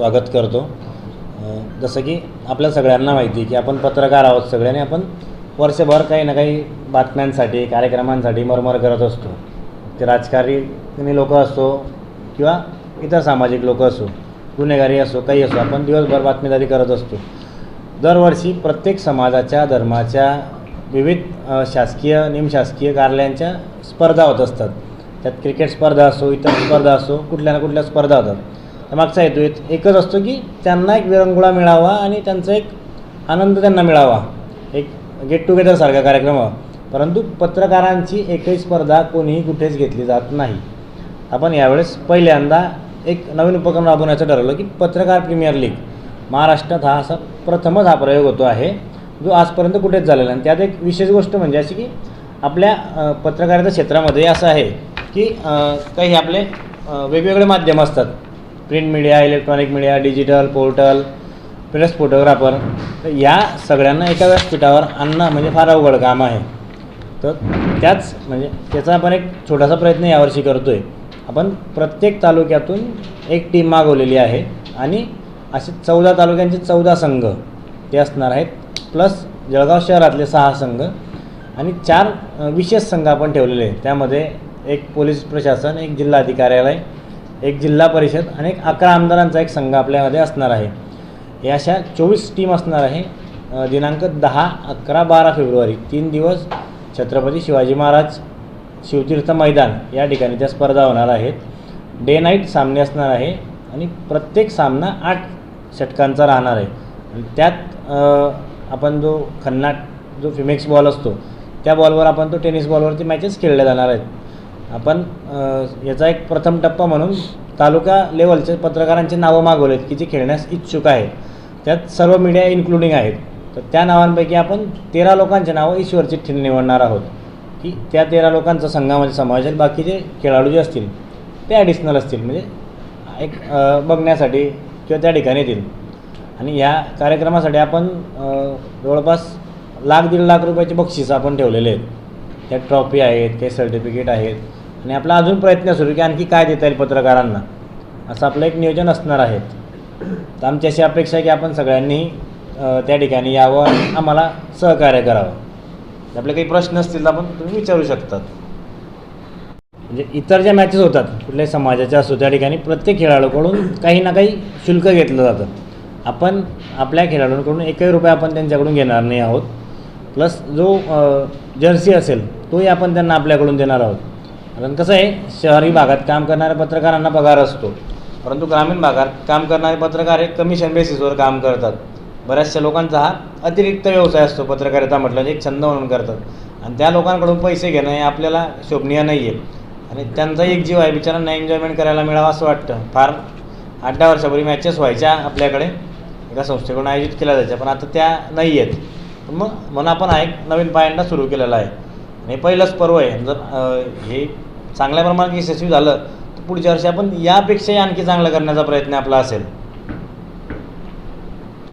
स्वागत करतो. जसं की आपल्या सगळ्यांना माहिती आहे की आपण पत्रकार आहोत सगळ्यांनी आपण वर्षभर काही ना काही बातम्यांसाठी कार्यक्रमांसाठी मरमर करत असतो. ते राजकारणी लोक असो किंवा इतर सामाजिक लोक असो गुन्हेगारी असो काही असो आपण दिवसभर बातमीदारी करत असतो. दरवर्षी प्रत्येक समाजाच्या धर्माच्या विविध शासकीय निमशासकीय कार्यालयांच्या स्पर्धा होत असतात. त्यात क्रिकेट स्पर्धा असो इतर स्पर्धा असो कुठल्या ना कुठल्या स्पर्धा होतात. मागचा हेतू एकच असतो की त्यांना एक विरंगुळा मिळावा आणि त्यांचा एक आनंद त्यांना मिळावा. एक गेट टुगेदरसारखा कार्यक्रम व्हावा परंतु पत्रकारांची एकही स्पर्धा कोणीही कुठेच घेतली जात नाही. आपण यावेळेस पहिल्यांदा एक नवीन उपक्रम राबवण्याचं ठरवलं की पत्रकार प्रीमियर लीग. महाराष्ट्रात हा असा प्रथमच हा प्रयोग होतो आहे. जो आजपर्यंत कुठेच झालेला आणि त्यात एक विशेष गोष्ट म्हणजे अशी की आपल्या पत्रकारिता क्षेत्रामध्ये असं आहे की काही आपले वेगवेगळे माध्यम असतात. Print media electronic media digital portal press photographer तर या सगळ्यांना एका व्यासपीठावर आणणं म्हणजे फार अवघड काम आहे. तर त्याच म्हणजे त्याचा आपण एक छोटासा प्रयत्न यावर्षी करतो आहे आपण प्रत्येक तालुक्यातून एक टीम मागवलेली आहे आणि असे चौदा तालुक्यांचे चौदा संघ ते असणार आहेत प्लस जळगाव शहरातले सहा संघ आणि चार विशेष संघ आपण ठेवलेले आहेत. त्यामध्ये एक पोलीस प्रशासन एक जिल्हाधिकार्यालय एक जिल्हा परिषद आणि एक अकरा आमदारांचा एक संघ आपल्यामध्ये असणार आहे. या अशा चोवीस टीम असणार आहे. दिनांक दहा अकरा बारा फेब्रुवारी तीन दिवस छत्रपती शिवाजी महाराज शिवतीर्थ मैदान या ठिकाणी त्या स्पर्धा होणार आहेत. डे नाईट सामने असणार आहे आणि प्रत्येक सामना आठ षटकांचा राहणार आहे. आणि त्यात आपण जो खन्नाट जो फिमेक्स बॉल असतो त्या बॉलवर आपण तो टेनिस बॉलवरती मॅचेस खेळल्या जाणार आहेत. आपण याचा एक प्रथम टप्पा म्हणून तालुका लेवलचे पत्रकारांची नावं मागवलेत की जे खेळण्यास इच्छुक आहेत. त्यात सर्व मीडिया इन्क्लुडिंग आहेत. तर त्या नावांपैकी आपण तेरा लोकांचे नावं ईश्वरची चिठ्ठीने निवडणार आहोत. की त्या तेरा लोकांचा संघामध्ये समावेश आहे. बाकीचे खेळाडू जे असतील ते ॲडिशनल असतील. म्हणजे एक बघण्यासाठी किंवा त्या ठिकाणी येतील. आणि या कार्यक्रमासाठी आपण जवळपास लाख दीड लाख रुपयाचे बक्षीस आपण ठेवलेले आहेत. त्यात ट्रॉफी आहेत काही सर्टिफिकेट आहेत. आणि आपला अजून प्रयत्न सुरू की आणखी काय देता येईल पत्रकारांना? असं आपलं एक नियोजन असणार आहे. तर आमची अशी अपेक्षा आहे की आपण सगळ्यांनी त्या ठिकाणी यावं आणि आम्हाला सहकार्य करावं. आपले काही प्रश्न असतील तर आपण तुम्ही विचारू शकतात. म्हणजे इतर ज्या मॅचेस होतात कुठल्याही समाजाच्या असो त्या ठिकाणी प्रत्येक खेळाडूकडून काही ना काही शुल्क घेतलं जातं. आपण आपल्या खेळाडूंकडून एकही रुपये आपण त्यांच्याकडून घेणार नाही आहोत. प्लस जो जर्सी असेल तोही आपण त्यांना आपल्याकडून देणार आहोत. कारण कसं आहे शहरी भागात काम करणाऱ्या पत्रकारांना पगार असतो. परंतु ग्रामीण भागात काम करणारे पत्रकार हे कमिशन बेसिसवर काम करतात. बऱ्याचशा लोकांचा हा अतिरिक्त व्यवसाय असतो पत्रकारिता म्हटलं म्हणजे एक छंद म्हणून करतात. आणि त्या लोकांकडून पैसे घेणं हे आपल्याला शोभनीय नाही आहे आणि त्यांचा एक जीव आहे बिचारांना एन्जॉयमेंट करायला मिळावा असं वाटतं. फार आठ दहा वर्षापूर्वी मॅचेस व्हायच्या आपल्याकडे. एका संस्थेकडून आयोजित केल्या जायच्या पण आता त्या नाही आहेत मग म्हणून आपण हा एक नवीन पायंडा सुरू केलेला आहे. आणि हे पहिलंच पर्व आहे. जर हे चांगल्या प्रमाणात यशस्वी झालं तर पुढच्या वर्षी आपण यापेक्षाही आणखी चांगलं करण्याचा प्रयत्न आपला असेल.